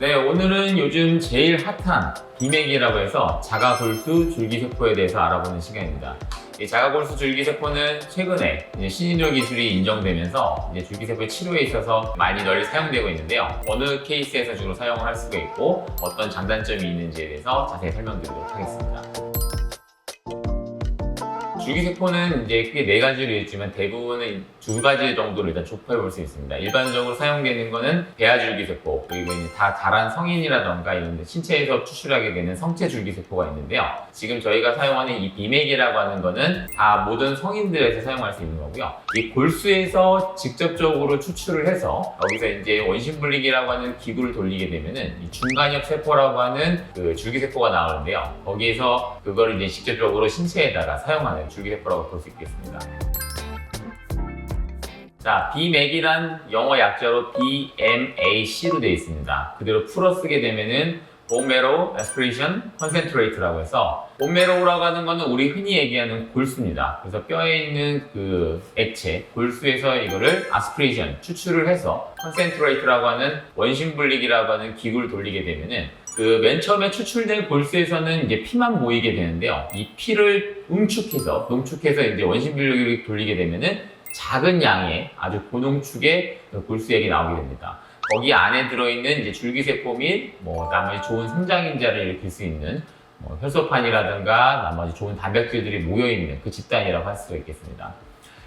네, 오늘은 요즘 제일 핫한 비맥이라고 해서 자가골수 줄기세포에 대해서 알아보는 시간입니다. 이 자가골수 줄기세포는 최근에 신인료 기술이 인정되면서 이제 줄기세포의 치료에 있어서 많이 널리 사용되고 있는데요. 어느 케이스에서 주로 사용을 할 수가 있고 어떤 장단점이 있는지에 대해서 자세히 설명드리도록 하겠습니다. 줄기세포는 이제 크게 네 가지로 있지만 대부분은 두 가지 정도로 일단 좁혀 볼 수 있습니다. 일반적으로 사용되는 거는 배아줄기세포 그리고 이제 다 자란 성인이라던가 이런 데 신체에서 추출하게 되는 성체 줄기세포가 있는데요. 지금 저희가 사용하는 이 비맥이라고 하는 거는 다 모든 성인들에서 사용할 수 있는 거고요. 이 골수에서 직접적으로 추출을 해서 여기서 이제 원심분리기라고 하는 기구를 돌리게 되면은 이 중간엽 세포라고 하는 그 줄기세포가 나오는데요. 거기에서 그걸 이제 직접적으로 신체에다가 사용하는 줄기세포라고 볼 수 있겠습니다. 자, BMAC이란 영어 약자로 BMAC로 되어 있습니다. 그대로 풀어 쓰게 되면은 보메로 에스프레이션 컨센트레이트라고 해서 보메로라고 하는 거는 우리 흔히 얘기하는 골수입니다. 그래서 뼈에 있는 그 액체, 골수에서 이거를 아스피레이션, 추출을 해서 컨센트레이트라고 하는 원심 분리기라고 하는 기구를 돌리게 되면은 그 맨 처음에 추출된 골수에서는 이제 피만 모이게 되는데요. 이 피를 응축해서, 농축해서 이제 원심분리기를 돌리게 되면은 작은 양의 아주 고농축의 그 골수액이 나오게 됩니다. 거기 안에 들어있는 이제 줄기세포 및 뭐 나머지 좋은 성장인자를 일으킬 수 있는 뭐 혈소판이라든가 나머지 좋은 단백질들이 모여있는 그 집단이라고 할 수가 있겠습니다.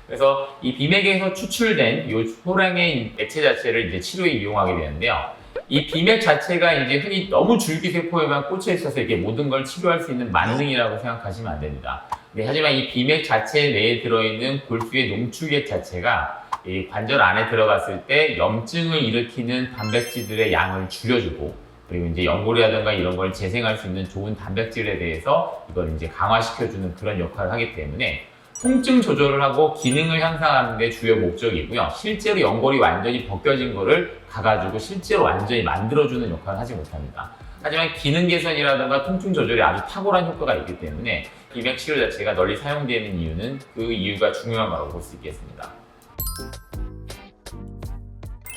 그래서 이 비맥에서 추출된 이 소량의 액체 자체를 이제 치료에 이용하게 되는데요. 이 비맥 자체가 이제 흔히 너무 줄기세포에만 꽂혀 있어서 이게 모든 걸 치료할 수 있는 만능이라고 생각하시면 안 됩니다. 네, 하지만 이 비맥 자체 내에 들어있는 골수의 농축액 자체가 이 관절 안에 들어갔을 때 염증을 일으키는 단백질들의 양을 줄여주고 그리고 이제 연골이라든가 이런 걸 재생할 수 있는 좋은 단백질에 대해서 이걸 이제 강화시켜주는 그런 역할을 하기 때문에 통증 조절을 하고 기능을 향상하는 게 주요 목적이고요. 실제로 연골이 완전히 벗겨진 거를 가가지고 실제로 완전히 만들어주는 역할을 하지 못합니다. 하지만 기능 개선이라든가 통증 조절에 아주 탁월한 효과가 있기 때문에 비맥 치료 자체가 널리 사용되는 이유는 그 이유가 중요한 거라고 볼 수 있겠습니다.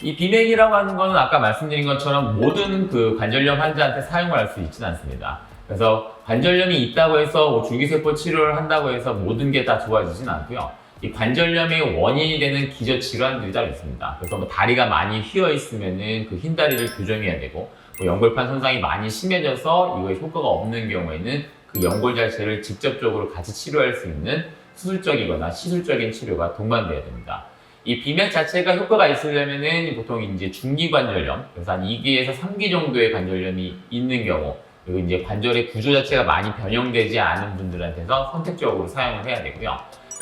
이 비맥이라고 하는 거는 아까 말씀드린 것처럼 모든 그 관절염 환자한테 사용을 할 수 있지는 않습니다. 그래서 관절염이 있다고 해서 뭐 줄기세포 치료를 한다고 해서 모든 게 다 좋아지진 않고요. 이 관절염의 원인이 되는 기저 질환들이 따로 있습니다. 그래서 뭐 다리가 많이 휘어 있으면은 그 흰 다리를 교정해야 되고 뭐 연골판 손상이 많이 심해져서 이거에 효과가 없는 경우에는 그 연골 자체를 직접적으로 같이 치료할 수 있는 수술적이거나 시술적인 치료가 동반돼야 됩니다. 이 비맥 자체가 효과가 있으려면은 보통 이제 중기 관절염, 그래서 한 2기에서 3기 정도의 관절염이 있는 경우, 그리고 이제 관절의 구조 자체가 많이 변형되지 않은 분들한테서 선택적으로 사용을 해야 되고요.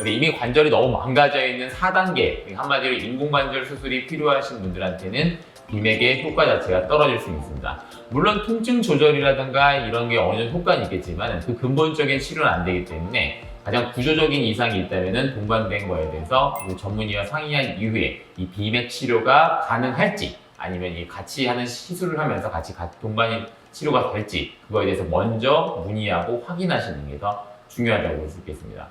이미 관절이 너무 망가져 있는 4단계, 한마디로 인공관절 수술이 필요하신 분들한테는 비맥의 효과 자체가 떨어질 수 있습니다. 물론 통증 조절이라든가 이런 게 어느 정도 효과는 있겠지만 그 근본적인 치료는 안 되기 때문에 가장 구조적인 이상이 있다면 동반된 거에 대해서 그 전문의와 상의한 이후에 이 비맥 치료가 가능할지 아니면 이 같이 하는 시술을 하면서 같이 가- 동반 치료가 될지 그거에 대해서 먼저 문의하고 확인하시는 게 더 중요하다고 볼 수 있겠습니다.